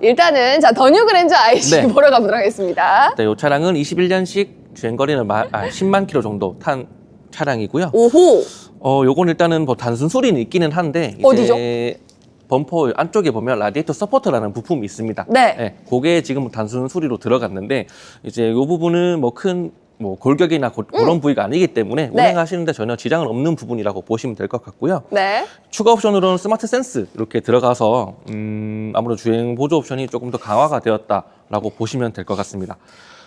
일단은 자 더뉴 그랜저 IG 네. 보러 가보도록 하겠습니다. 네, 이 차량은 21년식 주행거리는 마, 아, 10만 킬로 정도 탄 차량이고요. 오호. 어, 요건 일단은 뭐 단순 수리는 있기는 한데 이제 어디죠? 범퍼 안쪽에 보면 라디에이터 서포터라는 부품이 있습니다. 네. 그게 지금 단순 수리로 들어갔는데 이제 요 부분은 뭐 큰 뭐 골격이나 고, 그런 부위가 아니기 때문에 음. 네. 운행하시는데 전혀 지장은 없는 부분이라고 보시면 될 것 같고요. 네. 추가 옵션으로는 스마트 센스 이렇게 들어가서 음, 아무래도 주행 보조 옵션이 조금 더 강화가 되었다라고 보시면 될 것 같습니다.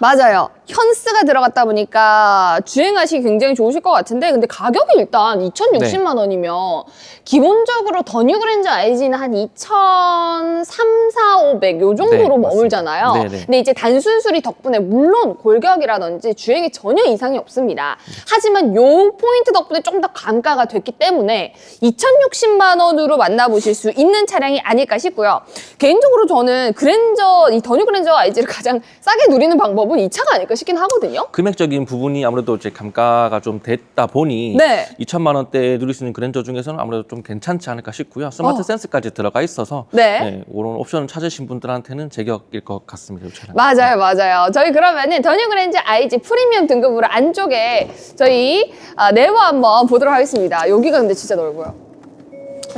맞아요. 현스가 들어갔다 보니까 주행하시기 굉장히 좋으실 것 같은데 근데 가격이 일단 2,060만 원이면 기본적으로 더뉴 그랜저 IG는 한 2,300, 4, 500 요 정도로 네. 머물잖아요. 네, 네. 근데 이제 단순 수리 덕분에 물론 골격이라든지 주행에 전혀 이상이 없습니다. 하지만 요 포인트 덕분에 좀 더 감가가 됐기 때문에 2,060만 원으로 만나보실 수 있는 차량이 아닐까 싶고요. 개인적으로 저는 그랜저 이 더뉴 그랜저 IG를 가장 싸게 누리는 방법은 이 차가 아닐까 싶긴 하거든요. 금액적인 부분이 아무래도 이제 감가가 좀 됐다 보니 네. 2천만 원대 누릴 수 있는 그랜저 중에서는 아무래도 좀 괜찮지 않을까 싶고요. 스마트 어. 센스까지 들어가 있어서 네. 이런 옵션을 찾으신 분들한테는 제격일 것 같습니다. 이 차량. 맞아요, 맞아요. 저희 그러면은 더뉴 그랜저 IG 프리미엄 등급으로 안쪽에 저희 아, 네버 한번 보도록 하겠습니다. 여기가 근데 진짜 넓어요.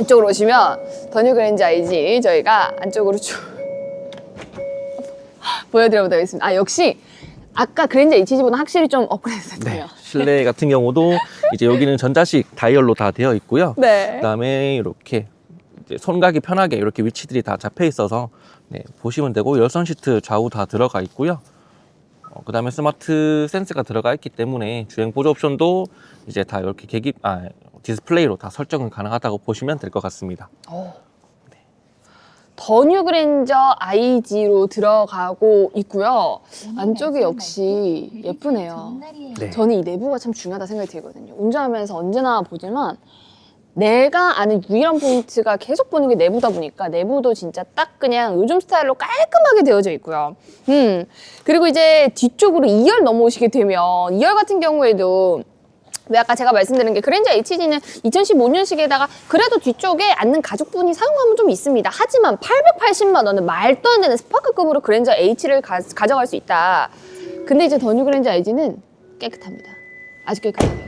이쪽으로 오시면 더뉴 그랜저 IG 저희가 안쪽으로 쭉 보여드려보도록 하겠습니다. 아 역시 아까 그랜저 HG보다 확실히 좀 업그레이드 네. 됐네요. 실내 같은 경우도 이제 여기는 전자식 다이얼로 다 되어 있고요. 네. 그다음에 이렇게 이제 손가기 편하게 이렇게 위치들이 다 잡혀 있어서 네, 보시면 되고 열선 시트 좌우 다 들어가 있고요. 어, 그다음에 스마트 센스가 들어가 있기 때문에 주행 보조 옵션도 이제 다 이렇게 계기 아 디스플레이로 다 설정은 가능하다고 보시면 될 것 같습니다. 더 뉴 그랜저 IG로 들어가고 있고요. 안쪽이 역시 예쁘네요. 네. 저는 이 내부가 참 중요하다 생각이 들거든요. 운전하면서 언제나 보지만 내가 아는 유일한 포인트가 계속 보는 게 내부다 보니까 내부도 진짜 딱 그냥 요즘 스타일로 깔끔하게 되어져 있고요. 음. 그리고 이제 뒤쪽으로 2열 넘어오시게 되면 2열 같은 경우에도 왜 아까 제가 말씀드린 게 그랜저 HG는 2015년식에다가 그래도 뒤쪽에 앉는 가죽분이 사용감은 좀 있습니다. 하지만 880만 원은 말도 안 되는 스파크급으로 그랜저 H를 가, 가져갈 수 있다. 근데 이제 더뉴 그랜저 IG는 깨끗합니다. 아주 깨끗해요.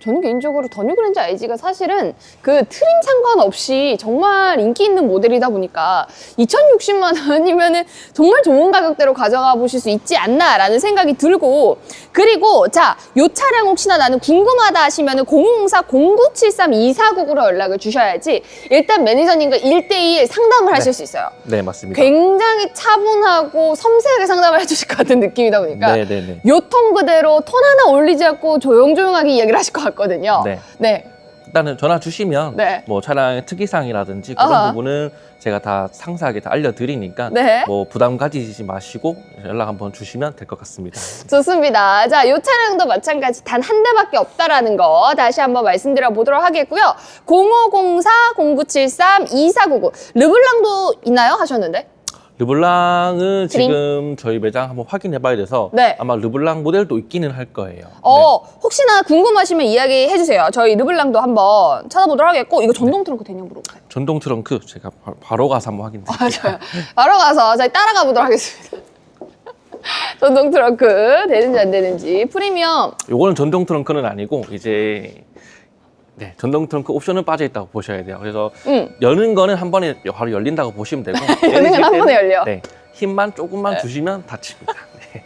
저는 개인적으로 더 뉴 그랜저 IG가 사실은 그 트림 상관없이 정말 인기 있는 모델이다 보니까 2,060만 원이면은 정말 좋은 가격대로 가져가 보실 수 있지 않나라는 생각이 들고 그리고 자, 요 차량 혹시나 나는 궁금하다 하시면은 004-0973-2499로 연락을 주셔야지 일단 매니저님과 1대1 상담을 하실 수 있어요. 네 맞습니다. 굉장히 차분하고 섬세하게 상담을 해주실 것 같은 느낌이다 보니까 네 네 네. 요통 그대로 톤 하나 올리지 않고 조용조용하게 이야기를 하실 것 같거든요. 네. 네. 일단은 전화 주시면 네. 뭐 차량의 특이사항이라든지 그런 아하. 부분은 제가 다 상세하게 다 알려드리니까 네. 뭐 부담 가지지 마시고 연락 한번 주시면 될 것 같습니다. 좋습니다. 자, 요 차량도 마찬가지 단 한 대밖에 없다라는 거 다시 한번 말씀드려 보도록 하겠고요. 0504-0973-2499. 르블랑도 있나요? 하셨는데? 르블랑은 드림? 지금 저희 매장 한번 확인해 봐야 돼서 네. 아마 르블랑 모델도 있기는 할 거예요. 어, 혹시나 궁금하시면 이야기 해 주세요. 저희 르블랑도 한번 찾아보도록 하겠고, 이거 전동 트렁크 되냐고 물어보세요. 네. 전동 트렁크 제가 바, 바로 가서 한번 확인해 드릴게요. 맞아요. 바로 가서 저희 따라가 보도록 하겠습니다. 전동 트렁크 되는지 안 되는지 프리미엄 요거는 전동 트렁크는 아니고 이제 네, 전동 트렁크 옵션은 빠져 있다고 보셔야 돼요. 그래서 음. 여는 거는 한 번에 바로 열린다고 보시면 되고 여는 건 한 때는, 번에 열려. 네, 힘만 조금만 주시면 닫힙니다. 네.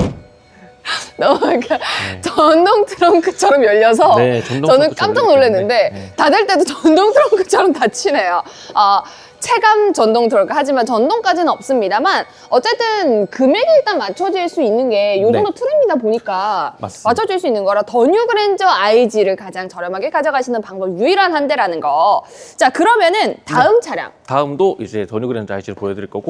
너무 그러니까 전동 트렁크처럼 열려서 네, 전동 저는 트렁크처럼 깜짝 놀랐는데 네. 닫을 때도 전동 트렁크처럼 닫히네요. 아 체감 전동 트렁크 하지만 전동까지는 없습니다만 어쨌든 금액이 일단 맞춰질 수 있는 게 요 정도 네. 트림이다 보니까 맞습니다. 맞춰질 수 있는 거라 더 뉴 그랜저 IG를 가장 저렴하게 가져가시는 방법 유일한 한 대라는 거. 자 그러면은 다음 차량 다음도 이제 더뉴 그랜드 IC를 보여드릴 거고